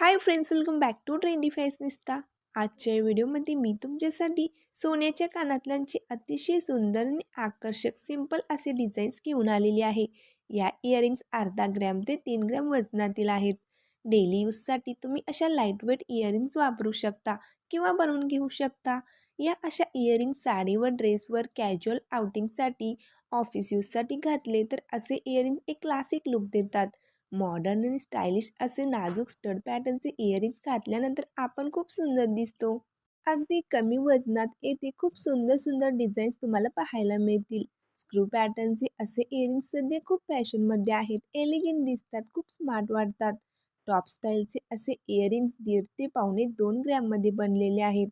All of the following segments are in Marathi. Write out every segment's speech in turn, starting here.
Hi friends welcome back to trendy fashionista आजच्या व्हिडिओमध्ये मी तुमच्यासाठी सोन्याच्या कानातल्यांचे अतिशय सुंदर आणि आकर्षक सिंपल असे डिझाईन्स घेऊन आलेली आहे. या इयरिंग्स अर्धा ग्रॅम ते तीन ग्रॅम वजनातील आहेत. डेली यूजसाठी तुम्ही अशा लाईटवेट इयरिंग्स वापरू शकता किंवा बनवून घेऊ शकता. या अशा इयरिंग्स साडीवर ड्रेसवर कॅज्युअल आउटिंगसाठी ऑफिस यूजसाठी घातले तर असे इयरिंग एक क्लासिक लुक देतात. मॉडर्न आणि स्टायलिश असे नाजूक स्टड पॅटर्नचे इयरिंग्स घातल्यानंतर आपण खूप सुंदर दिसतो. अगदी कमी वजनात येथे खूप सुंदर सुंदर डिझाईन्स तुम्हाला पाहायला मिळतील. स्क्रू पॅटर्नचे असे इयरिंग्स सध्या खूप फॅशनमध्ये आहेत. एलिगंट दिसतात खूप स्मार्ट वाटतात. टॉप स्टाईलचे असे इयरिंग्स दीड ते पावणे दोन ग्रॅममध्ये बनलेले आहेत.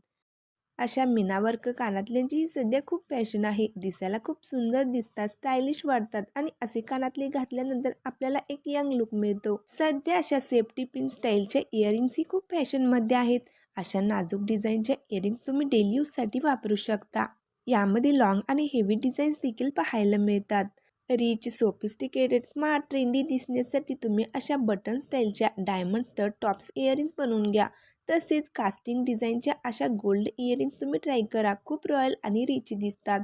अशा मीनावर्क कानातल्यांची सध्या खूप फॅशन आहे. दिसायला खूप सुंदर दिसतात स्टायलिश वाटतात आणि असे कानातले घातल्यानंतर आपल्याला एक यंग लुक मिळतो. सध्या अशा सेफ्टी पिन स्टाईलच्या इयरिंग्सही खूप फॅशनमध्ये आहेत. अशा नाजूक डिझाईनच्या इयरिंग्स तुम्ही डेली यूजसाठी वापरू शकता. यामध्ये लॉंग आणि हेवी डिझाईन्स देखील पाहायला मिळतात. रिच सोफिस्टिकेटेड स्मार्ट ट्रेंडी दिसण्यासाठी तुम्ही अशा बटन स्टाईलच्या डायमंड स्टड टॉप्स इयरिंग्स बनवून घ्या. तसेच कास्टिंग डिझाईनच्या अशा गोल्ड इयरिंग्स तुम्ही ट्राय करा. खूप रॉयल आणि रिच दिसतात.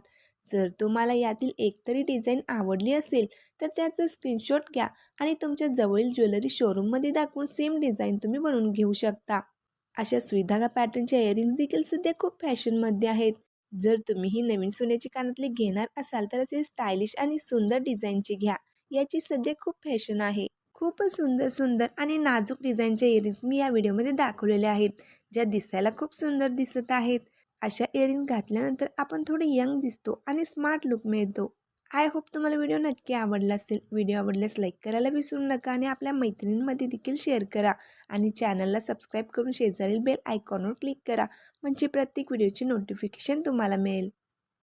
जर तुम्हाला यातील एकतरी डिझाईन आवडली असेल तर त्याचं स्क्रीनशॉट घ्या आणि तुमच्या जवळील ज्वेलरी शोरूममध्ये दाखवून सेम डिझाईन तुम्ही बनवून घेऊ शकता. अशा सुईधागा पॅटर्नच्या इयरिंग्स देखील सध्या खूप फॅशनमध्ये आहेत. जर तुम्ही ही नवीन सोन्याची कानातले घेणार असाल तर असे स्टायलिश आणि सुंदर डिझाईनचे घ्या. याची सध्या खूप फॅशन आहे. खूपच सुंदर सुंदर आणि नाजूक डिझाईनच्या इयरिंग्स मी या व्हिडिओमध्ये दाखवलेल्या आहेत ज्या दिसायला खूप सुंदर दिसत आहेत. अशा इयरिंग्स घातल्यानंतर आपण थोडे यंग दिसतो आणि स्मार्ट लुक मिळतो. आय होप तुम्हाला व्हिडिओ नक्की आवडला असेल. व्हिडिओ आवडल्यास लाईक करायला विसरू नका आणि आपल्या मैत्रिणींमध्ये देखील शेअर करा आणि चॅनलला सबस्क्राईब करून शेजारील बेल आयकॉनवर क्लिक करा म्हणजे प्रत्येक व्हिडिओची नोटिफिकेशन तुम्हाला मिळेल.